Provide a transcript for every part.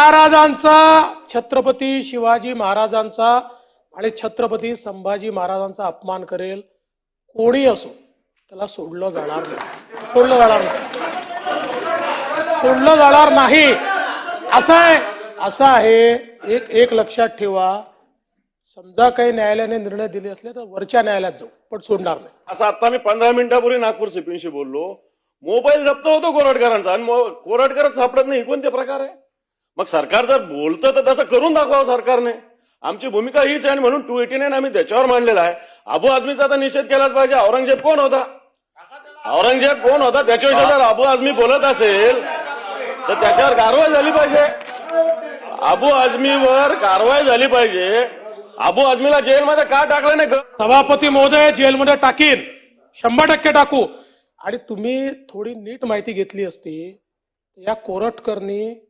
महाराजांचा छत्रपती शिवाजी महाराजांचा आणि छत्रपती संभाजी महाराजांचा अपमान करेल कोणी असो त्याला सोडलं जाणार नाही. सोडलं जाणार नाही. सोडलं जाणार नाही. असं आहे असं आहे. एक एक लक्षात ठेवा. समजा काही न्यायालयाने निर्णय दिले असले तर वरच्या न्यायालयात जाऊ पण सोडणार नाही. असं आता मी पंधरा मिनिटापूर्वी नागपूर सिपींशी बोललो. मोबाईल जप्त होतो कोरटकरांचा आणि मो- सापडत नाही. कोणते प्रकार आहे? मग सरकार जर बोलतं तर तसं करून दाखवावं सरकारने. आमची भूमिका हीच आहे म्हणून टू एटी नाईन आम्ही त्याच्यावर मांडलेला आहे. अबू आझमीचा तर निषेध केलाच पाहिजे. औरंगजेब कोण होता? औरंगजेब कोण होता? त्याच्याविषयी जर अबू आझमी बोलत असेल तर त्याच्यावर कारवाई झाली पाहिजे. अबू आझमीवर कारवाई झाली पाहिजे. अबू आझमीला जेलमध्ये का टाकलं नाही? ग- सभापती महोदय जेलमध्ये टाकीन. शंभर टक्के टाकू. आणि तुम्ही थोडी नीट माहिती घेतली असती. या कोरटकरनी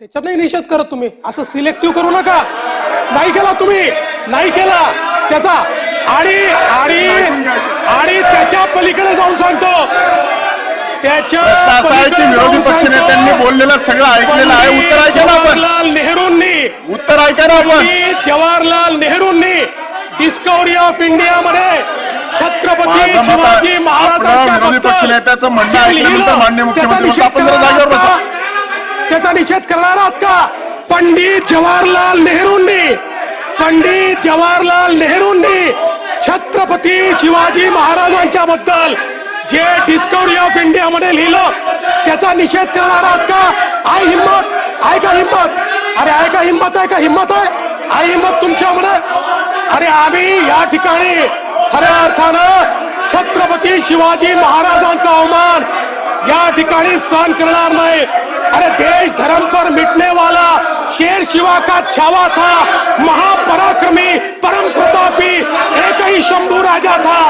त्याच्यात नाही निषेध करत तुम्ही. असं सिलेक्टिव्ह करू नका. नाही केला तुम्ही. नाही केला. त्याचा आणि आणि आणि त्याच्या पलीकडे जाऊन सांगतो. त्याच्या विरोधी जाऊन पक्षनेत्यांनी सांगतो, बोललेलं सगळं ऐकलेलं आहे. उत्तर ऐका ना आपण. जवाहरलाल नेहरूंनी. उत्तर ऐका ना आपण. जवाहरलाल नेहरूंनी डिस्कवरी ऑफ इंडिया मध्ये छत्रपती शिवाजी महाराजांच्या विरोधी पक्षनेत्याचं म्हणणं ऐकल्यानंतर त्याचा मुख्यमंत्री आपण जरा जागेवर बसा. त्याचा निषेध करणार आहात का? पंडित जवाहरलाल नेहरूंनी पंडित जवाहरलाल नेहरूंनी छत्रपती शिवाजी महाराजांच्या बद्दल जे डिस्कवरी ऑफ इंडिया मध्ये लिहिलं त्याचा निषेध करणार आहात का? आय हिंमत आहे का हिंमत? अरे आहे का हिंमत आहे का हिंमत आहे? आई हिंमत तुमच्यामुळे? अरे आम्ही या ठिकाणी खऱ्या अर्थानं शिवाजी महाराजांचा अवमान या ठिकाणी सहन करणार नाही. अरे देश धर्म पर मिटने वाला शेर शिवा का छावा था महापराक्रमी परम प्रतापी एक ही शंभू राजा था.